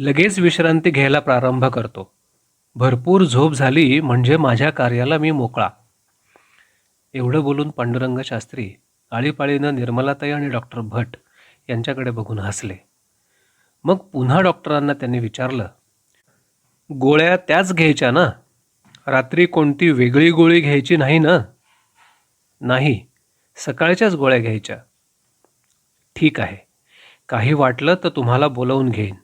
लगेच विश्रांती घ्यायला प्रारंभ करतो. भरपूर झोप झाली म्हणजे माझ्या कार्याला मी मोकळा. एवढं बोलून पांडुरंग शास्त्री आळीपाळीनं निर्मलाताई आणि डॉक्टर भट यांच्याकडे बघून हसले. मग पुन्हा डॉक्टरांना त्यांनी विचारलं गोळ्या त्याच घ्यायच्या ना? रात्री कोणती वेगळी गोळी घ्यायची नाही ना? नाही सकाळच्याच गोळ्या घ्यायच्या. ठीक आहे काही वाटलं तर तुम्हाला बोलवून घेईन.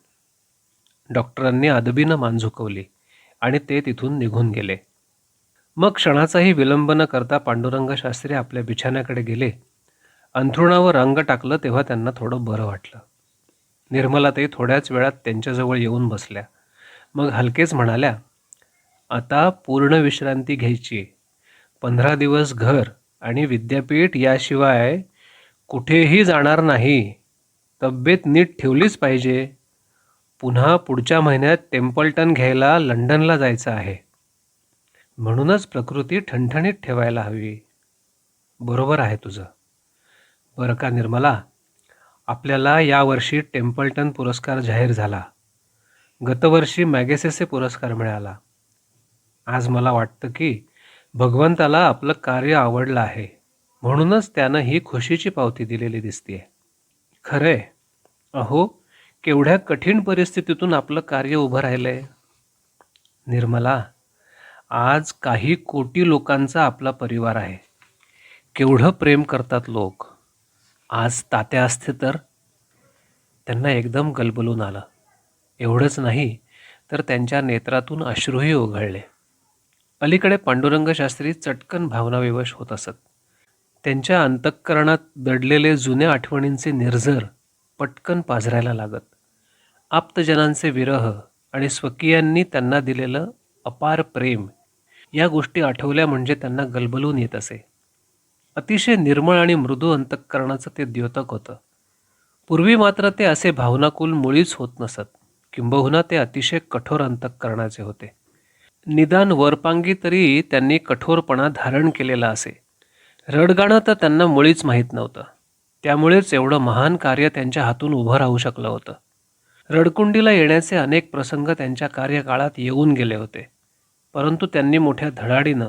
डॉक्टरांनी अदबीनं मान झुकवली आणि ते तिथून निघून गेले. मग क्षणाचाही विलंब न करता पांडुरंग शास्त्री आपल्या बिछाण्याकडे गेले. अंथरुणावर रंग टाकलं तेव्हा त्यांना थोडं बरं वाटलं. निर्मलाताई थोड्याच वेळात त्यांच्याजवळ येऊन बसल्या. मग हलकेच म्हणाल्या आता पूर्ण विश्रांती घ्यायची. पंधरा दिवस घर आणि विद्यापीठ याशिवाय कुठेही जाणार नाही. तब्येत नीट ठेवलीच पाहिजे. पुन्हा पुढच्या महिन्यात टेम्पल्टन घ्यायला लंडनला जायचं आहे. म्हणूनच प्रकृती ठणठणीत ठेवायला हवी. बरोबर आहे तुझं. बरं का निर्मला? आपल्याला यावर्षी टेम्पल्टन पुरस्कार जाहीर झाला. गतवर्षी मॅगेसेसे पुरस्कार मिळाला. आज मला वाटतं की भगवंताला आपलं कार्य आवडलं आहे. म्हणूनच त्यानं ही खुशीची पावती दिलेली दिसतीये. खरंय. अहो केवढ्या कठीण परिस्थितीतून आपलं कार्य उभं राहिलं आहे निर्मला आज काही कोटी लोकांचा आपला परिवार आहे. केवढं प्रेम करतात लोक. आज तात्या असते तर? त्यांना एकदम गलबलून आलं. एवढंच नाही तर त्यांच्या नेत्रातून अश्रूही ओघळले. अलीकडे पांडुरंग शास्त्री चटकन भावनाविवश होत असत. त्यांच्या अंतःकरणात दडलेले जुन्या आठवणींचे निर्झर पटकन पाझरायला लागत. आप्तजनांचे विरह आणि स्वकीयांनी त्यांना दिलेलं अपार प्रेम या गोष्टी आठवल्या म्हणजे त्यांना गलबलून येत असे. अतिशय निर्मळ आणि मृदू अंतःकरणाचं ते द्योतक होतं. पूर्वी मात्र ते असे भावनाकुल मुळीच होत नसत. किंबहुना ते अतिशय कठोर अंतःकरणाचे होते. निदान वरपांगी तरी त्यांनी कठोरपणा धारण केलेला असे. रडगाणं तर त्यांना मुळीच माहीत नव्हतं. त्यामुळेच एवढं महान कार्य त्यांच्या हातून उभं राहू शकलं होतं. रडकुंडीला येण्याचे अनेक प्रसंग त्यांच्या कार्यकाळात येऊन गेले होते. परंतु त्यांनी मोठ्या धडाडीनं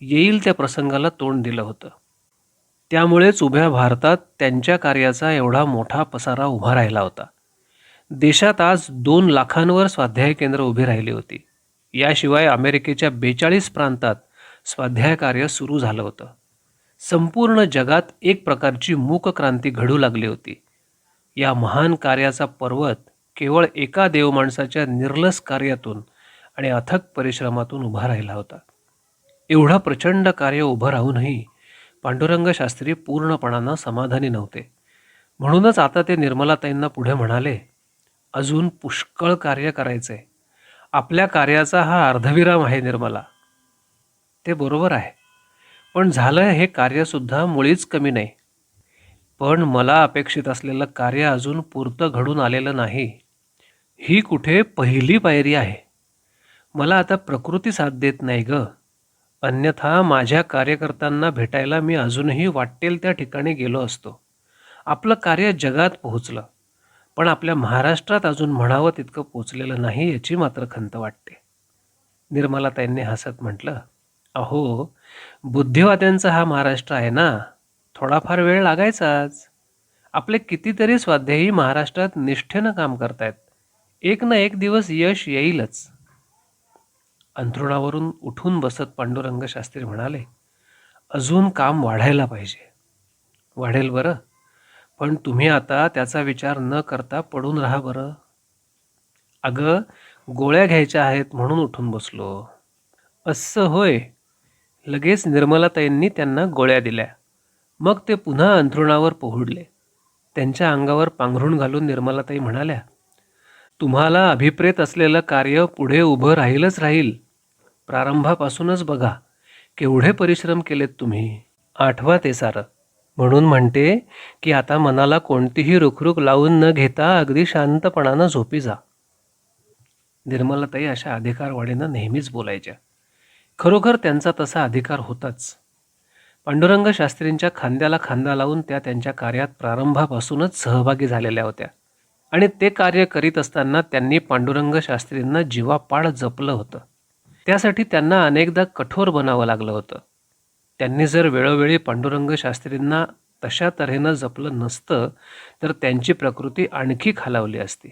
येईल त्या प्रसंगाला तोंड दिलं होतं. त्यामुळेच उभ्या भारतात त्यांच्या कार्याचा एवढा मोठा पसारा उभा राहिला होता. देशात आज दोन लाखांवर स्वाध्याय केंद्र उभी राहिली होती. याशिवाय अमेरिकेच्या बेचाळीस प्रांतात स्वाध्याय कार्य सुरू झालं होतं. संपूर्ण जगात एक प्रकारची मूक क्रांती घडू लागली होती. या महान कार्याचा पर्वत केवळ एका देवमाणसाच्या निर्लस कार्यातून आणि अथक परिश्रमातून उभा राहिला होता. एवढं प्रचंड कार्य उभं राहूनही पांडुरंग शास्त्री पूर्णपणानं समाधानी नव्हते. म्हणूनच आता ते निर्मलाताईंना पुढे म्हणाले अजून पुष्कळ कार्य करायचे. आपल्या कार्याचा हा अर्धविराम आहे निर्मला. ते बरोबर आहे. पण झालं हे कार्यसुद्धा मुळीच कमी नाही. पण मला अपेक्षित असलेलं कार्य अजून पुरतं घडून आलेलं नाही. ही कुठे पहिली पायरी आहे? मला आता प्रकृती साथ देत नाही ग. अन्यथा माझ्या कार्यकर्त्यांना भेटायला मी अजूनही वाटेल त्या ठिकाणी गेलो असतो. आपलं कार्य जगात पोहोचलं. पण आपल्या महाराष्ट्रात अजून म्हणावं तितकं पोचलेलं नाही याची मात्र खंत वाटते. निर्मलाताईंनी हसत म्हटलं अहो बुद्धिवाद्यांचा हा महाराष्ट्र आहे ना? थोडाफार वेळ लागायचाच. आपले कितीतरी स्वाध्यायी महाराष्ट्रात निष्ठेनं काम करतायत. एक ना एक दिवस यश येईलच. अंथरुणावरून उठून बसत पांडुरंग शास्त्री म्हणाले अजून काम वाढायला पाहिजे. वाढेल बरं पण तुम्ही आता त्याचा विचार न करता पडून राहा बरं. अगं गोळ्या घ्यायच्या आहेत म्हणून उठून बसलो. असं होय. लगेच निर्मलाताईंनी त्यांना गोळ्या दिल्या. मग ते पुन्हा अंथरुणावर पोहुडले. त्यांच्या अंगावर पांघरून घालून निर्मलाताई म्हणाल्या तुम्हाला अभिप्रेत असलेलं कार्य पुढे उभं राहीलच राहील. प्रारंभापासूनच बघा केवढे परिश्रम केलेत तुम्ही. आठवा ते सारं म्हणून म्हणते की आता मनाला कोणतीही रुखरुख लावून न घेता अगदी शांतपणानं झोपी जा. निर्मलाताई अशा अधिकारवाढीनं नेहमीच बोलायच्या. खरोखर त्यांचा तसा अधिकार होताच. पांडुरंग शास्त्रींच्या खांद्याला खांदा लावून त्या त्यांच्या कार्यात प्रारंभापासूनच सहभागी झालेल्या होत्या. आणि ते कार्य करीत असताना त्यांनी पांडुरंग शास्त्रींना जीवापाड जपलं होतं. त्यासाठी त्यांना अनेकदा कठोर बनावं लागलं होतं. त्यांनी जर वेळोवेळी पांडुरंग शास्त्रींना तशा तऱ्हेनं जपलं नसतं तर त्यांची प्रकृती आणखी खालावली असती.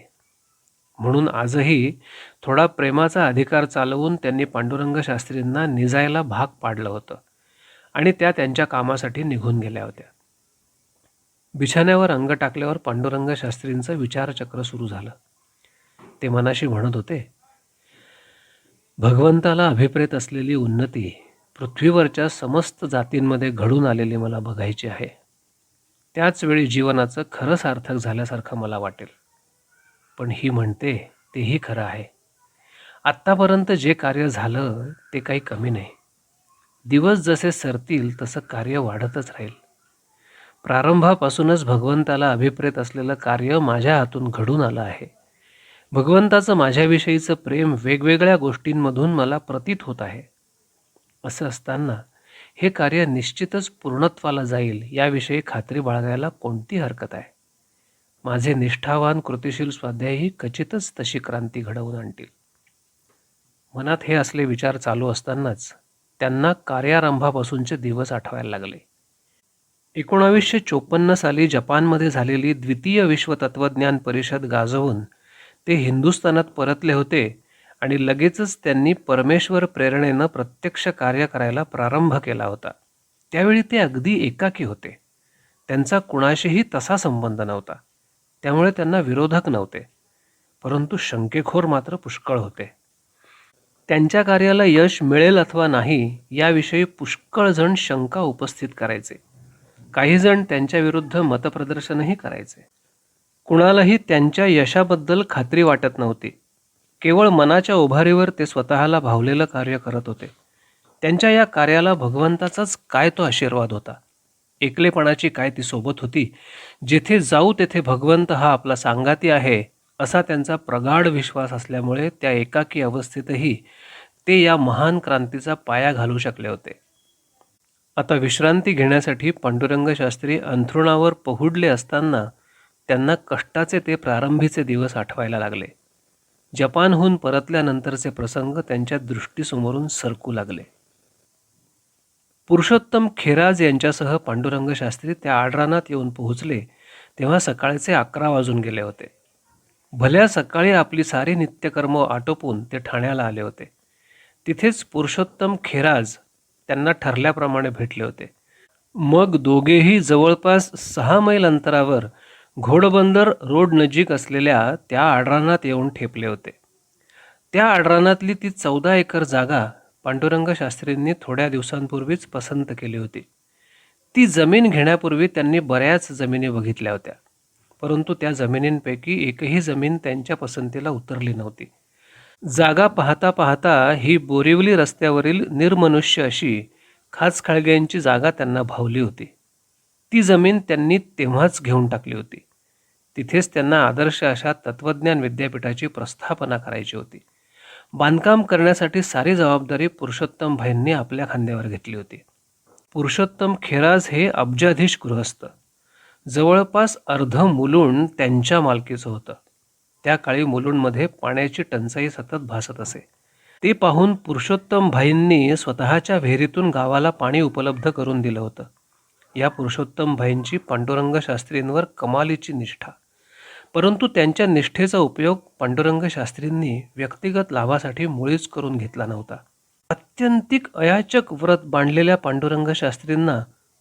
म्हणून आजही थोडा प्रेमाचा अधिकार चालवून त्यांनी पांडुरंग शास्त्रींना निजायला भाग पाडलं होतं आणि त्या त्यांच्या कामासाठी निघून गेल्या होत्या. बिछाण्यावर अंग टाकल्यावर पांडुरंग शास्त्रींचं विचारचक्र सुरू झालं. ते मनाशी म्हणत होते भगवंताला अभिप्रेत असलेली उन्नती पृथ्वीवरच्या समस्त जातींमध्ये घडून आलेली मला बघायची आहे. त्याचवेळी जीवनाचं खरं सार्थक झाल्यासारखं मला वाटेल. पण ही म्हणते तेही खरं आहे. आत्तापर्यंत जे कार्य झालं ते काही कमी नाही. दिवस जसे सरतील तसं कार्य वाढतच राहील. प्रारंभापासूनच भगवंताला अभिप्रेत असलेलं कार्य माझ्या हातून घडून आलं आहे. भगवंताचं माझ्याविषयीचं प्रेम वेगवेगळ्या गोष्टींमधून मला प्रतीत होत आहे. असं असताना हे कार्य निश्चितच पूर्णत्वाला जाईल याविषयी खात्री बाळगायला कोणती हरकत आहे? माझे निष्ठावान कृतिशील स्वाध्यायही खचितच तशी क्रांती घडवून आणतील. मनात हे असले विचार चालू असतानाच त्यांना कार्यारंभापासूनचे दिवस आठवायला लागले. एकोणावीसशे चोपन्न साली जपानमध्ये झालेली द्वितीय विश्व तत्त्वज्ञान परिषद गाजवून ते हिंदुस्थानात परतले होते आणि लगेचच त्यांनी परमेश्वर प्रेरणेनं प्रत्यक्ष कार्य करायला प्रारंभ केला होता. त्यावेळी ते अगदी एकाकी होते. त्यांचा कुणाशीही तसा संबंध नव्हता. त्यामुळे त्यांना विरोधक नव्हते. परंतु शंकेखोर मात्र पुष्कळ होते. त्यांच्या कार्याला यश मिळेल अथवा नाही याविषयी पुष्कळ जण शंका उपस्थित करायचे. काही जण त्यांच्या विरुद्ध मतप्रदर्शनही करायचे. कुणालाही त्यांच्या यशाबद्दल खात्री वाटत नव्हती. केवळ मनाच्या उभारीवर ते स्वतःला भावलेलं कार्य करत होते. त्यांच्या या कार्याला भगवंताचाच काय तो आशीर्वाद होता? एकलेपणाची काय ती सोबत होती? जिथे जाऊ तेथे भगवंत हा आपला सांगाती आहे असा त्यांचा प्रगाढ विश्वास असल्यामुळे त्या एकाकी अवस्थेतही ते या महान क्रांतीचा पाया घालू शकले होते. आता विश्रांती घेण्यासाठी पांडुरंग शास्त्री अंथरुणावर पहुडले असताना त्यांना कष्टाचे ते प्रारंभीचे दिवस आठवायला लागले. जपानहून परतल्यानंतरचे प्रसंग त्यांच्या दृष्टीसमोरून सरकू लागले. पुरुषोत्तम खेराज यांच्यासह पांडुरंग शास्त्री त्या आडरानात येऊन पोहोचले तेव्हा सकाळचे अकरा वाजून गेले होते. भल्या सकाळी आपली सारी नित्यकर्म आटोपून ते ठाण्याला आले होते. तिथेच पुरुषोत्तम खेराज त्यांना ठरल्याप्रमाणे भेटले होते. मग दोघेही जवळपास सहा मैल अंतरावर घोडबंदर रोड नजीक असलेल्या त्या आडरानात येऊन ठेपले होते. त्या आडरानातली ती चौदा एकर जागा पांडुरंग शास्त्रींनी थोड्या दिवसांपूर्वीच पसंत केली होती. ती जमीन घेण्यापूर्वी त्यांनी बऱ्याच जमिनी बघितल्या होत्या परंतु त्या जमिनींपैकी एकही जमीन त्यांच्या पसंतीला उतरली नव्हती. जागा पाहता पाहता ही बोरिवली रस्त्यावरील निर्मनुष्य अशी खाचखळग्यांची जागा त्यांना भावली होती. ती जमीन त्यांनी तेव्हाच घेऊन टाकली होती. तिथेच त्यांना आदर्श अशा तत्त्वज्ञान विद्यापीठाची प्रस्थापना करायची होती. बांधकाम करण्यासाठी सारी जबाबदारी पुरुषोत्तम भाईंनी आपल्या खांद्यावर घेतली होती. पुरुषोत्तम खेराज हे अब्जाधीश गृहस्थ. जवळपास अर्ध मुलुंड त्यांच्या मालकीचं होतं. त्या काळी मुलुंडमध्ये पाण्याची टंचाई सतत भासत असे. ते पाहून पुरुषोत्तम भाईंनी स्वतःच्या विहिरीतून गावाला पाणी उपलब्ध करून दिलं होतं. या पुरुषोत्तम भाईंची पांडुरंग शास्त्रींवर कमालीची निष्ठा. परंतु त्यांच्या निष्ठेचा उपयोग पांडुरंग शास्त्रींनी व्यक्तिगत लाभासाठी मुळीच करून घेतला नव्हता. अत्यंतिक अयाचक व्रत बांधलेल्या पांडुरंग शास्त्रींना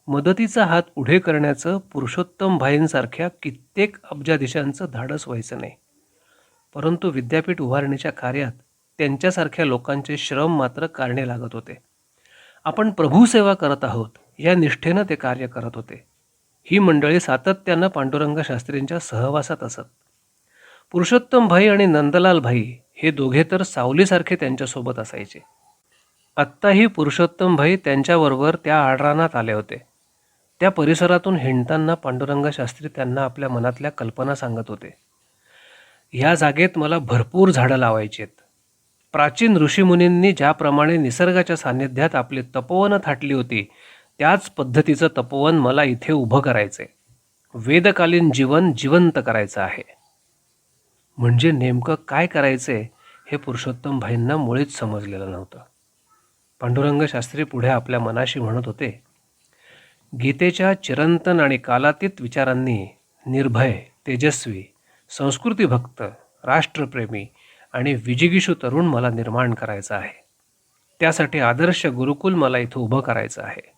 मदतीचा हात पुढे करण्याचं पुरुषोत्तम भाईंसारख्या कित्येक अब्जाधीशांचं धाडस व्हायचं नाही. परंतु विद्यापीठ उभारणीच्या कार्यात त्यांच्यासारख्या लोकांचे श्रम मात्र कारणे लागत होते. आपण प्रभूसेवा करत आहोत या निष्ठेनं ते कार्य करत होते. ही मंडळी सातत्यानं पांडुरंग शास्त्रींच्या सहवासात असत. पुरुषोत्तम भाई आणि नंदलाल भाई हे दोघे तर सावलीसारखे त्यांच्यासोबत असायचे. आत्ताही पुरुषोत्तम भाई त्यांच्याबरोबर त्या आडरानात आले होते. त्या परिसरातून हिंडताना पांडुरंग शास्त्री त्यांना आपल्या मनातल्या कल्पना सांगत होते. ह्या जागेत मला भरपूर झाडं लावायची आहेत. प्राचीन ऋषीमुनींनी ज्याप्रमाणे निसर्गाच्या सान्निध्यात आपली तपोवनं थाटली होती त्याच पद्धतीचं तपोवन मला इथे उभं करायचंय. वेदकालीन जीवन जिवंत करायचं आहे. म्हणजे नेमकं काय करायचंय हे पुरुषोत्तम भाईंना मुळीच समजलेलं नव्हतं. पांडुरंग शास्त्री पुढे आपल्या मनाशी म्हणत होते गीतेच्या चिरंतन आणि कालातीत विचारांनी निर्भय तेजस्वी संस्कृतीभक्त राष्ट्रप्रेमी आणि विजिगीषू तरुण मला निर्माण करायचं आहे. त्यासाठी आदर्श गुरुकुल मला इथं उभं करायचं आहे.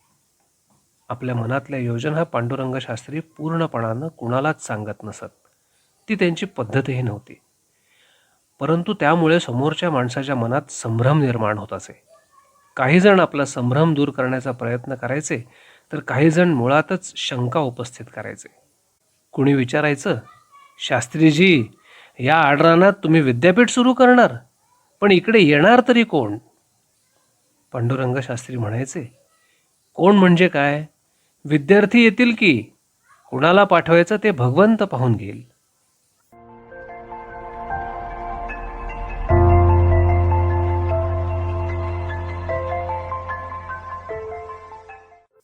आपल्या मनातल्या योजना पांडुरंगशास्त्री पूर्णपणानं कुणालाच सांगत नसत. ती त्यांची पद्धतही नव्हती. परंतु त्यामुळे समोरच्या माणसाच्या मनात संभ्रम निर्माण होत असे. काही जण आपला संभ्रम दूर करण्याचा प्रयत्न करायचे तर काही जण मुळातच शंका उपस्थित करायचे. कुणी विचारायचं शास्त्रीजी या आडरानात तुम्ही विद्यापीठ सुरू करणार पण इकडे येणार तरी कोण? पांडुरंग शास्त्री म्हणायचे कोण म्हणजे काय? विद्यार्थी येतील की? कुणाला पाठवायचं ते भगवंत पाहून घेईल.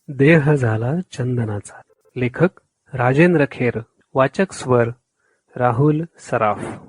देह झाला चंदनाचा. लेखक राजेंद्र खेर. वाचक स्वर राहुल सराफ.